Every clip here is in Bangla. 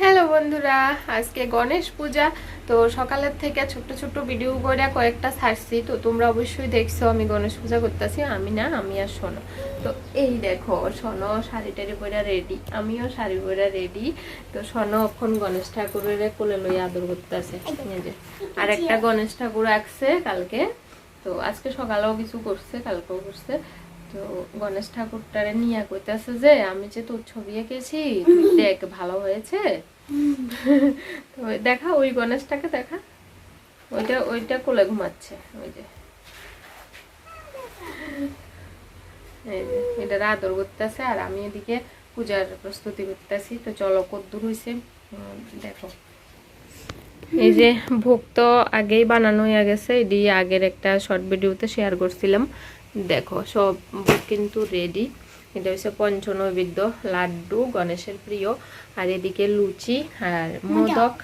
হ্যালো বন্ধুরা, আজকে গণেশ পূজা। তো সকালের থেকে ছোট্ট ছোট্ট ভিডিও করে কয়েকটা ছাড়ছি তো তোমরা অবশ্যই দেখছ, আমি গণেশ পূজা করতেছি, আমি না, আমি আর শোনো তো এই দেখো শোনো শাড়ি টাড়ি পরে রেডি আমিও শাড়ি পরে রেডি তো শোনো এখন গণেশ ঠাকুরের কোলে লই আদর করতেছে। আর একটা গণেশ ঠাকুর আসছে কালকে। তো আজকে সকালেও কিছু করছে, কালকেও করছে। তো গণেশ ঠাকুরটারে নিয়ে কইতাছে যে, আমি যে তোর ছবি এঁকেছি, দেখ, ভালো হয়েছে? তো দেখা, ওই গণেশটাকে দেখা। ওইটা ওইটা কোলে ঘুমাচ্ছে, ওই যে। এটার আদর করতেছে, আর আমি এদিকে পূজার প্রস্তুতি করতেছি। তো চলো, কদ্দূর হয়েছে দেখো। এই যে, ভোগ তো আগেই বানানো হয়ে গেছে। এটি আগের একটা শর্ট ভিডিওতে শেয়ার করছিলাম। দেখো সব কিন্তু রেডি এটা হচ্ছে পঞ্চনৈবেদ্য লাড্ডু গণেশের প্রিয়। আর এদিকে লুচি আর মোদক।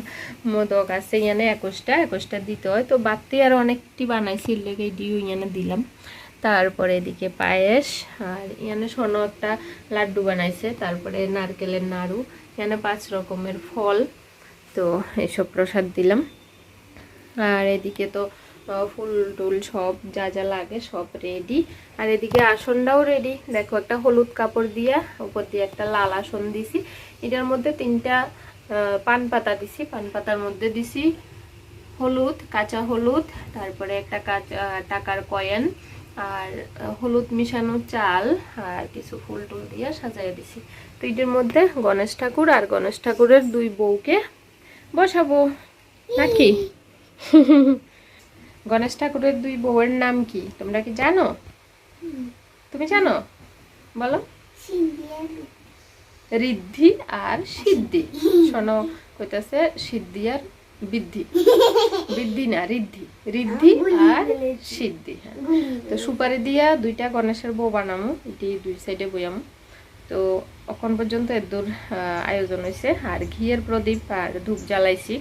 মোদক আছে ইয়ানে একুশটা একুশটা দিতে হয়। তো বাতি আর অনেকটি বানাইছি লেগে এটিও ইয়ানে দিলাম। তারপরে এদিকে পায়েস আর ইয়ানে সোনো একটা লাড্ডু বানাইছে। তারপরে নারকেলের নাড়ু। এখানে পাঁচ রকমের ফল। তো এসব প্রসাদ দিলাম। আর এদিকে তো আহ, ফুল টুল সব যা যা লাগে সব রেডি আর এদিকে আসনটাও রেডি দেখো একটা হলুদ কাপড় দিয়া উপর দিয়ে একটা লাল আসন দিছি। এটার মধ্যে তিনটা পান পাতা দিছি। পান পাতার মধ্যে দিছি হলুদ কাঁচা হলুদ তারপরে একটা কাঁচা টাকার কয়েন আর হলুদ মিশানো চাল আর কিছু ফুল টুল দিয়ে সাজাই দিছি। তো এটার মধ্যে গণেশ ঠাকুর আর গণেশ ঠাকুরের দুই বউকে বসাবো। নাকি? গণেশ ঠাকুরের দুই বউয়ের নাম কি? তোমরা কি জানো? তুমি জানো? বলো। ঋদ্ধি আর সিদ্ধি। শোনো কইতাছে সিদ্ধি আর বৃদ্ধি। বৃদ্ধি না ঋদ্ধি। ঋদ্ধি আর সিদ্ধি হ্যাঁ। তো সুপারি দিয়া দুইটা গণেশের বউ বানামো। এটি দুই সাইডে বইয়ামু। তো এখন পর্যন্ত এদুর আয়োজন হয়েছে আর ঘিয়ের প্রদীপ আর ধূপ জ্বালাইছি।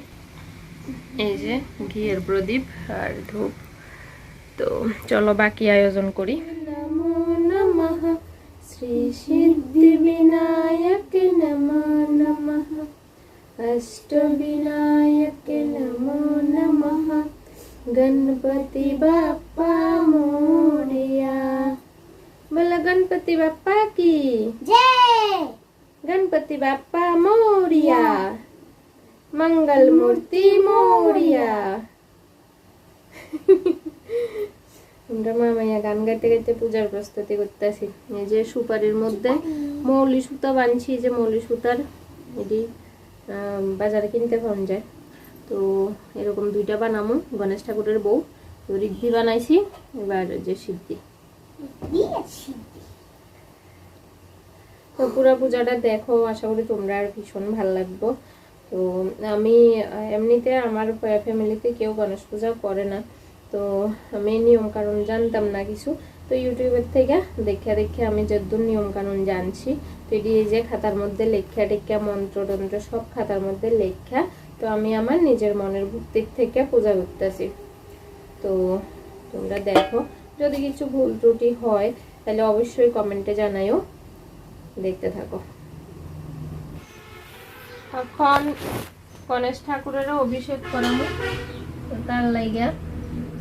এই যে ঘিয়ের প্রদীপ আর ধূপ। তো চলো বাকি আয়োজন করি। শ্রী সিদ্ধি বিনায়ক নমো নম। অষ্ট বিনায়ক নমো নম। গণপতি বাপ্পা মোরিয়া। বলো গণপতি বাপ্পা কি? গণপতি বাপ্পা মোরিয়া। मंगल मूर्ति मोरिया আমরা মামাইয়া গান গাইতে গাইতে পূজার প্রস্তুতি করতেছি এই যে সুপারির মধ্যে মৌলি সুতা বানছি এই যে মৌলি সুতার এটি আম, বাজারে কিনতে পাওয়া যায় তো এরকম দুইটা বানামো গণেশ ঠাকুরের বউ তো রিদ্ধি বানাইছি এবার যে সিদ্ধি তো পুরো পূজাটা দেখো আশা করি তোমরা আর ভীষণ ভালো লাগবো তো আমি এমনিতে আমার ফ্যামিলিতে কেউ গণেশ পূজা করে না। তো আমি নিয়ম কানুন জানতাম না কিছু। তো ইউটিউবের থেকে দেখে দেখে আমি যদ্দূর নিয়ম কানুন জানছি। তো এটি যে খাতার মধ্যে লেখা টেখা মন্ত্র, টন্ত্র সব খাতার মধ্যে লেখা। তো আমি আমার নিজের মনের ভক্তির থেকে পূজা করতেছি। তো তোমরা দেখো, যদি কিছু ভুল ত্রুটি হয়, তাহলে অবশ্যই কমেন্টে জানাইও দেখতে থাকো। এখন গণেশ ঠাকুরেরও অভিষেক করানো তো তার লাইগা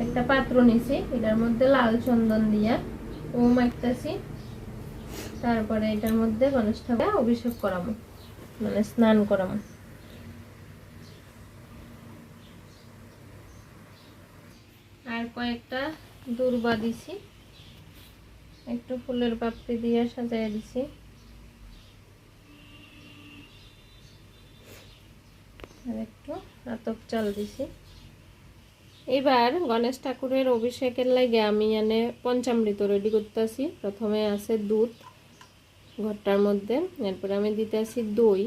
একটা পাত্র নিছি, এটার মধ্যে লাল চন্দন দিয়া ও মাখতেছি তারপরে এটার মধ্যে গণেশ ঠাকুর অভিষেক করামো মানে স্নান করামো আর কয়েকটা দুর্বা দিছি, একটু ফুলের পাপড়ি দিয়ে সাজাই দিছি। আর একটু আতপ চাল দিছি। এবার গণেশ ঠাকুরের অভিষেকের লাগে আমি এনে পঞ্চামৃত রেডি করতেছি। প্রথমে আছে দুধ ঘরটার মধ্যে, এরপরে আমি দিতে আসি দই।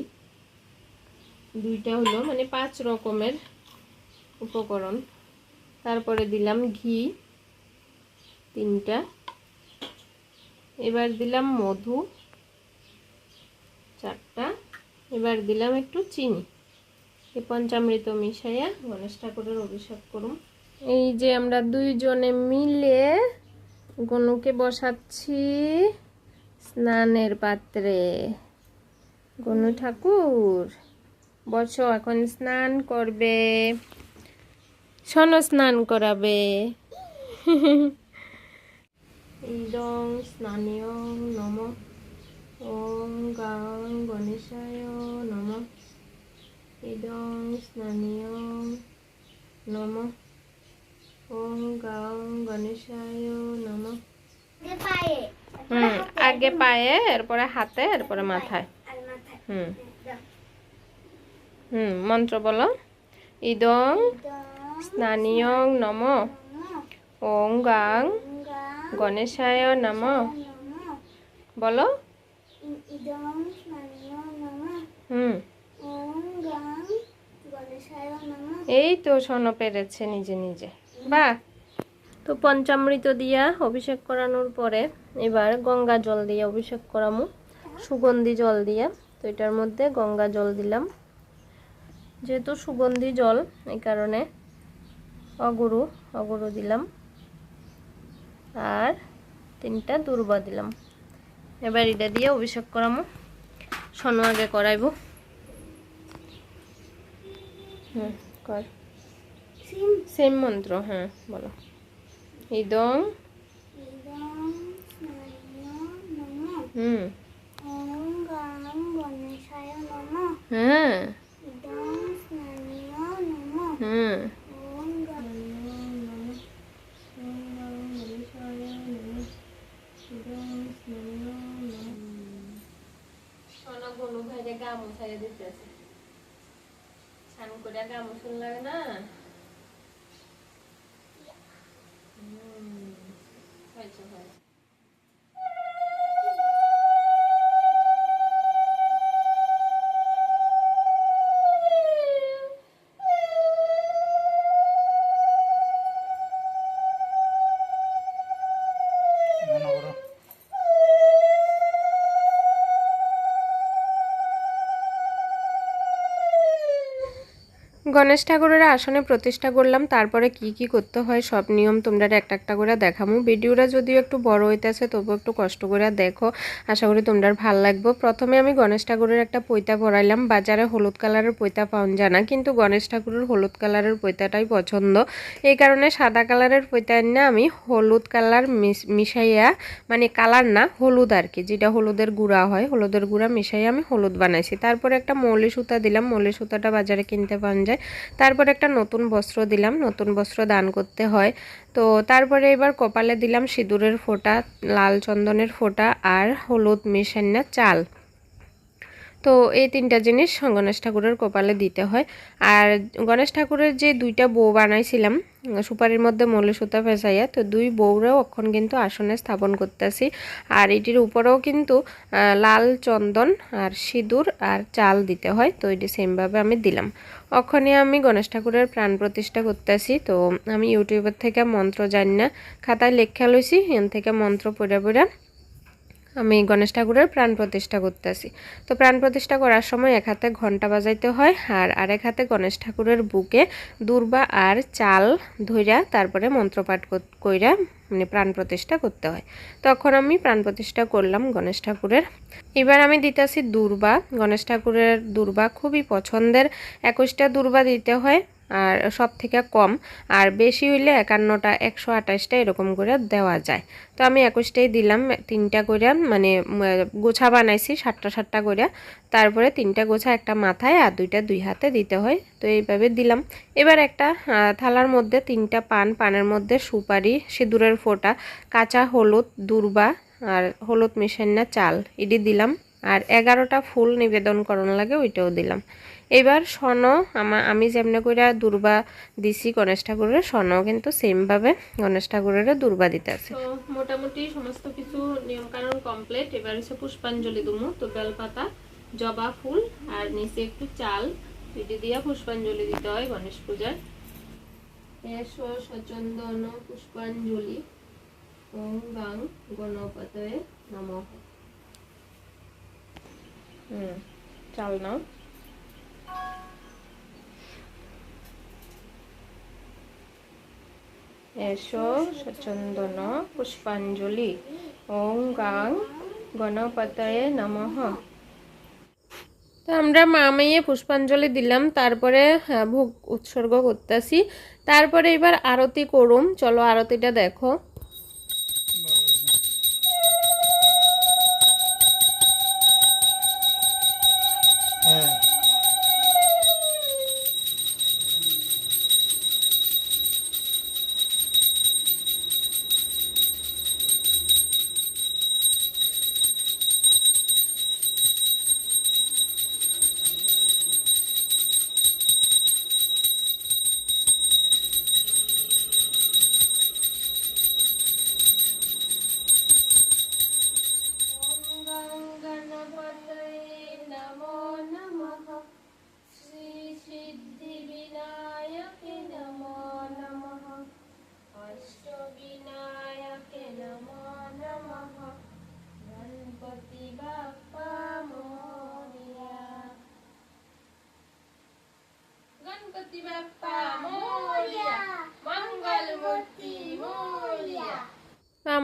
দুইটা হলো মানে পাঁচ রকমের উপকরণ। তারপরে দিলাম ঘি, তিনটা। এবার দিলাম মধু, চারটা। এবার দিলাম একটু চিনি। এই পঞ্চামৃত মিশাইয়া গণেশ ঠাকুরের অভিষেক করুন। এই যে আমরা দুইজনে মিলে গনুকে বসাচ্ছি স্নানের পাত্রে। গনু ঠাকুর বসো এখন স্নান করবে। শোনো স্নান করাবে। ইদং স্নানীয় নম। ওম গাং গণেশায় নম। ইদং স্নানীয় নম ওম গাং গণেশায় নম হুম আগে পায়ে এরপরে হাতে এরপরে মাথায়। হুম। হুম মন্ত্র বলো। ইদং স্নানীয় নম ওং গাং গণেশায় নম বলো। হুম ওম গাং গণেশায় নম এই তো শোনো পেরেছে নিজে নিজে। বাহ তো পঞ্চামৃত দিয়া অভিষেক করানোর পরে এবার গঙ্গা জল দিয়ে অভিষেক করামু, সুগন্ধি জল দিয়ে। তো এটার মধ্যে গঙ্গা জল দিলাম। যেহেতু সুগন্ধি জল, এই কারণে অগুরু অগুরু দিলাম। আর তিনটা দুর্বা দিলাম। এবার এটা দিয়ে অভিষেক করামু। সোনো আগে করাইব। হুম কর। সিম। মন্ত্র হ্যাঁ বলো। ইদং হুম। হ্যাঁ। হুম ওম গাং সোনা বনু ভাইরে গা মুছাইয়া দিতেছে স্নান করে গা মুছুন লাগে না। গণেশ ঠাকুরের আসনে প্রতিষ্ঠা করলাম, তারপরে কি কি করতে হয় সব নিয়ম তোমরা একটা একটা করে দেখামু। ভিডিওটা যদিও একটু বড় হইতেছে তবু একটু কষ্ট করে দেখো। আশা করি তোমরা ভালো লাগবে। প্রথমে আমি গণেশ ঠাকুরের একটা পৈতা পরাইলাম বাজারে হলুদ কালারের পৈতা পাওয়া যায় না, কিন্তু গণেশ ঠাকুরের হলুদ কালারের পৈতাটাই পছন্দ। এই কারণে সাদা কালারের পৈতা না আমি হলুদ কালার মিশ- মিশাইয়া মানে কালার না, হলুদ আর কি, যেটা হলুদের গুঁড়া হয়, হলুদের গুঁড়া মিশাইয়া আমি হলুদ বানাইছি। তারপরে একটা মৌলি সুতা দিলাম। মৌলি সুতাটা বাজারে কিনতে পাওয়া যায়। তারপরে একটা নতুন বস্ত্র দিলাম, নতুন বস্ত্র দান করতে হয়। তো তারপরে এবার কপালে দিলাম সিঁদুরের ফোঁটা, লাল চন্দনের ফোঁটা আর হলুদ মিশান্না চাল। তো এই তিনটা জিনিস গণেশ ঠাকুরের কপালে দিতে হয়। আর গণেশ ঠাকুরের যে দুইটা বউ বানাইছিলাম, সুপারির মধ্যে মৌলি সুতা ফেসাইয়া তো দুই বউরাও অক্ষণ কিন্তু আসনে স্থাপন করতেছি। আর এটির উপরেও কিন্তু লাল চন্দন আর সিঁদুর আর চাল দিতে হয়, তো এটি সেমভাবে আমি দিলাম। অক্ষণে আমি গণেশ ঠাকুরের প্রাণ প্রতিষ্ঠা করতেছি, তো আমি ইউটিউবের থেকে মন্ত্র জানি না খাতায় লেখা লইছি, এন থেকে মন্ত্র পড়ে পড়ে আমি গণেশ ঠাকুরের প্রাণ প্রতিষ্ঠা করতেছি। তো প্রাণ প্রতিষ্ঠা করার সময় এক হাতে ঘণ্টা বাজাইতে হয় আর আরেক হাতে গণেশ ঠাকুরের বুকে দুর্বা আর চাল ধইরা তারপরে মন্ত্রপাঠ কইরা মানে প্রাণ প্রতিষ্ঠা করতে হয়। তখন আমি প্রাণ প্রতিষ্ঠা করলাম গণেশ ঠাকুরের। এবার আমি দিতেছি দুর্বা। গণেশ ঠাকুরের দুর্বা খুবই পছন্দের। একুশটা দুর্বা দিতে হয়। আর সব থেকে কম, আর বেশি হইলে একান্নটা, একশো আঠাশটা এরকম করে দেওয়া যায়। তো আমি একুশটাই দিলাম, তিনটা করে মানে গোছা বানাইছি, সাতটা সাতটা করে। তারপরে তিনটা গোছা একটা মাথায় আর দুইটা দুই হাতে দিতে হয়। তো এইভাবে দিলাম। এবার একটা থালার মধ্যে তিনটা পান, পানের মধ্যে সুপারি, সিঁদুরের ফোঁটা, কাঁচা হলুদ, দুর্বা আর হলুদ মিশান্না চাল, এটি দিলাম। আর এগারোটা ফুল নিবেদন করণ লাগে ওইটাও দিলাম। এবার স্বর্ণ আমা আমি যেমনি করে দুর্বা দিছি গণেশ ঠাকুরের স্বর্ণ কিন্তু সেমভাবে গণেশ ঠাকুরের দুর্বা দিতে আছে। মোটামুটি সমস্ত কিছু নিয়ম কানুন কমপ্লিট এবার হচ্ছে পুষ্পাঞ্জলি দুমু তো বেলপাতা জবা ফুল আর নিচে একটু চাল এটি দিয়া পুষ্পাঞ্জলি দিতে হয় গণেশ পূজার এসো সচন্দন পুষ্পাঞ্জলি ওম গাং গণপতয়ে নমঃ। হুম চাল নাও। এসো সচন্দন পুষ্পাঞ্জলি। ওম গাং গণপতয়ে নমঃ। তো তো আমরা মা মেয়ে পুষ্পাঞ্জলি দিলাম তারপরে হ্যাঁ, ভোগ উৎসর্গ করতেছি। তারপরে এবার আরতি করুম। চলো আরতিটা দেখো।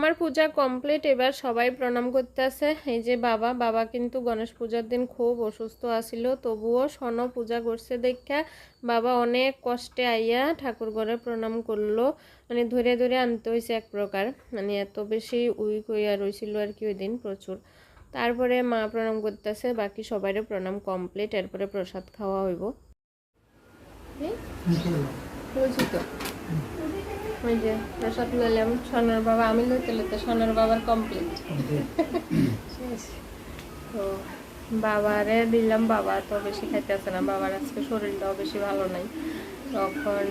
আমার পূজা কমপ্লিট এবার সবাই প্রণাম করতে আছে এই যে বাবা বাবা কিন্তু গণেশ পূজার দিন খুব অসুস্থ আছিল, তবুও সন পূজা করছে দেখা বাবা অনেক কষ্টে আইয়া ঠাকুর ঘরে প্রণাম করল। মানে ধরে ধরে আনতে হয়েছে এক প্রকার। মানে এত বেশি উইক হইয়া রয়েছিল আর কি ওই দিন প্রচুর। তারপরে মা প্রণাম করতেছে বাকি সবাইরে প্রণাম কমপ্লিট এরপরে প্রসাদ খাওয়া হইব। বুঝি ওই যে, প্রসাদ লইলাম, সোনার বাবা, আমি লইতে লইতে সোনার বাবার কমপ্লিট তো বাবারে দিলাম, বাবা তো বেশি খাইতেছে না, বাবার আজকে শরীরটাও বেশি ভালো নাই। তখন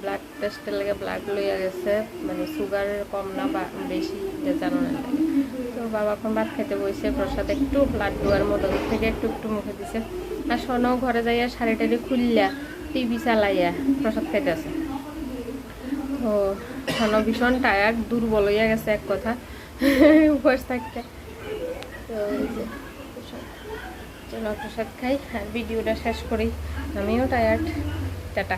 ব্লাড টেস্টের লেগে ব্লাড লইয়া গেছে মানে সুগার কম না, বা বেশি জানো না লাগে। তো বাবা এখন ভাত খেতে বসে প্রসাদ একটু ব্লাড আর মতো থেকে একটু একটু মুখে দিছে। আর সোনাও ঘরে যাইয়া শাড়ি টাড়ি খুললা। টিভি চালাইয়া প্রসাদ খাইতেছে। তো সোনা ভীষণ টায়ার্ড দুর্বল হইয়া গেছে এক কথা। উপোস থাকতে। তো। চলো প্রসাদ খাই, আর ভিডিওটা শেষ করি। আমিও টায়ার্ড টাটা।